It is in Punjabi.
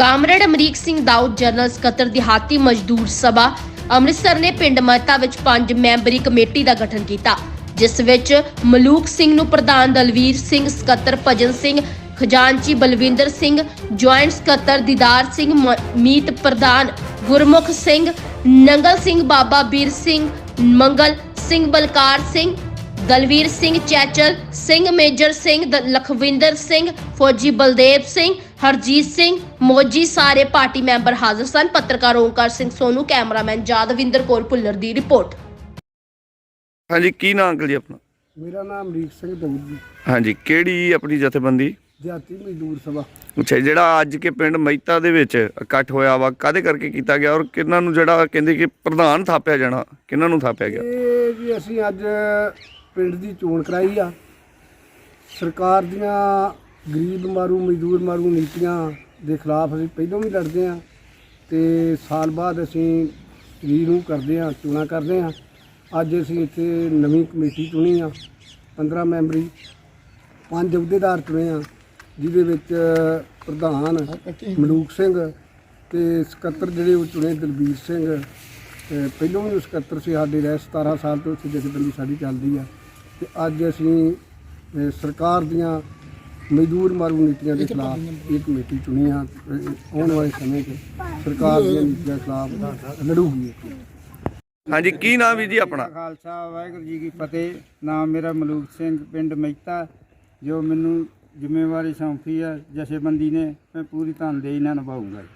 ਕਾਮਰੇਡ ਅਮਰੀਕ ਸਿੰਘ ਦਾਊਦ, ਜਨਰਲ ਸਕੱਤਰ, ਦਿਹਾਤੀ ਮਜ਼ਦੂਰ ਸਭਾ, ਅੰਮ੍ਰਿਤਸਰ ਨੇ ਪਿੰਡ ਮਹਿਤਾ ਵਿੱਚ ਪੰਜ ਮੈਂਬਰੀ ਕਮੇਟੀ ਦਾ ਗਠਨ ਕੀਤਾ, ਜਿਸ ਵਿੱਚ ਮਲੂਕ ਸਿੰਘ ਨੂੰ ਪ੍ਰਧਾਨ ਦਲਵੀਰ ਸਿੰਘ, ਸਕੱਤਰ ਭਜਨ ਸਿੰਘ, ਖਜ਼ਾਨਚੀ ਬਲਵਿੰਦਰ ਸਿੰਘ, ਜੁਆਇੰਟ ਸਕੱਤਰ ਦੀਦਾਰ ਸਿੰਘ, ਮ- ਮੀਤ ਪ੍ਰਧਾਨ ਗੁਰਮੁਖ ਸਿੰਘ, ਨੰਗਲ ਸਿੰਘ ਬਾਬਾ ਵੀਰ ਸਿੰਘ, ਮੰਗਲ ਸਿੰਘ ਬਲਕਾਰ ਸਿੰਘ ਦਲਵੀਰ ਸਿੰਘ ਚੈਚਲ ਸਿੰਘ ਮੇਜਰ ਸਿੰਘ ਦ- ਲਖਵਿੰਦਰ ਸਿੰਘ ਫੌਜੀ ਬਲਦੇਵ ਸਿੰਘ ਹਰਜੀਤ ਸਿੰਘ ਮੋਜੀ ਸਾਰੇ ਪਾਰਟੀ ਮੈਂਬਰ ਹਾਜ਼ਰ ਸਨ। ਪੱਤਰਕਾਰ ਓਂਕਾਰ ਸਿੰਘ ਸੋਨੂ ਕੈਮਰਾਮੈਨ ਜਾਦਵਿੰਦਰ ਕੌਰ ਭੁੱਲਰ ਦੀ ਰਿਪੋਰਟ। ਹਾਂਜੀ ਕੀ ਨਾਂ ਅੰਕਲ ਜੀ ਆਪਣਾ? ਮੇਰਾ ਨਾਮ ਅਮਰੀਕ ਸਿੰਘ ਦਊਦ ਜੀ। ਹਾਂਜੀ ਕਿਹੜੀ ਆਪਣੀ ਜਥੇਬੰਦੀ? ਜਾਤੀ ਮਜ਼ਦੂਰ ਸਭਾ। ਅੱਛਾ ਜਿਹੜਾ ਅੱਜ ਕੇ ਪਿੰਡ ਮਹਿਤਾ ਦੇ ਵਿੱਚ ਇਕੱਠ ਹੋਇਆ ਵਾ ਕਾਦੇ ਕਰਕੇ ਕੀਤਾ ਗਿਆ ਔਰ ਕਿਹਨਾਂ ਨੂੰ ਜਿਹੜਾ ਕਹਿੰਦੇ ਕਿ ਪ੍ਰਧਾਨ ਥਾਪਿਆ ਜਾਣਾ ਕਿਹਨਾਂ ਨੂੰ ਥਾਪਿਆ ਗਿਆ? ਇਹ ਜੀ ਅਸੀਂ ਅੱਜ ਪਿੰਡ ਦੀ ਚੋਣ ਕਰਾਈ ਆ। ਸਰਕਾਰ ਦੀਆਂ ਗਰੀਬ ਮਾਰੂ, ਮਜ਼ਦੂਰ ਮਾਰੂ ਨੀਤੀਆਂ ਦੇ ਖਿਲਾਫ ਅਸੀਂ ਪਹਿਲਾਂ ਵੀ ਲੜਦੇ ਆ ਤੇ ਸਾਲ ਬਾਅਦ ਅਸੀਂ ਰੀਨੂ ਕਰਦੇ ਆ, ਚੋਣਾਂ ਕਰਦੇ ਆ। ਅੱਜ ਅਸੀਂ ਇੱਥੇ ਨਵੀਂ ਕਮੇਟੀ ਚੁਣੀ ਆ 15 ਮੈਂਬਰੀ, ਪੰਜ ਅਹੁਦੇਦਾਰ ਚੁਣੇ ਆ, ਜਿਹਦੇ ਵਿੱਚ ਪ੍ਰਧਾਨ ਮਲੂਕ ਸਿੰਘ ਤੇ ਸਕੱਤਰ ਜਿਹੜੇ ਉਹ ਚੁਣੇ, ਦਲਬੀਰ ਸਿੰਘ। ਪਹਿਲੋਂ ਵੀ ਸਕੱਤਰ ਸੀ, ਸਾਡੇ ਰਹਿ 17 ਸਾਲ ਤੋਂ ਉੱਥੇ ਜਥੇਬੰਦੀ ਸਾਡੀ ਚੱਲਦੀ ਆ। ਤੇ ਅੱਜ ਅਸੀਂ ਅਹ, ਸਰਕਾਰ ਦੀਆਂ ਮਜ਼ਦੂਰ ਮਾਰੂ ਨੀਤੀਆਂ ਦੇ ਖਿਲਾਫ ਇਹ ਕਮੇਟੀ ਚੁਣੀ ਆ। ਅਹ, ਆਉਣ ਵਾਲੇ ਸਮੇਂ 'ਚ ਸਰਕਾਰ ਦੀਆਂ ਨੀਤੀਆਂ ਖਿਲਾਫ ਲੜੂਗੀ ਇਹ ਹਾਂਜੀ ਕੀ ਨਾਂ ਵੀ ਜੀ ਆਪਣਾ? ਖਾਲਸਾ ਵਾਹਿਗੁਰੂ ਜੀ ਕੀ ਫਤਿਹ। ਨਾਮ ਮੇਰਾ ਮਲੂਕ ਸਿੰਘ ਪਿੰਡ ਮਹਿਤਾ ਜੋ ਮੈਨੂੰ ਜ਼ਿੰਮੇਵਾਰੀ ਸੌਂਪੀ ਹੈ ਜਥੇਬੰਦੀ ਨੇ ਮੈਂ ਪੂਰੀ ਤਨਦੇਹੀ ਨਾਲ ਨਿਭਾਉਂਗਾ ਜੀ।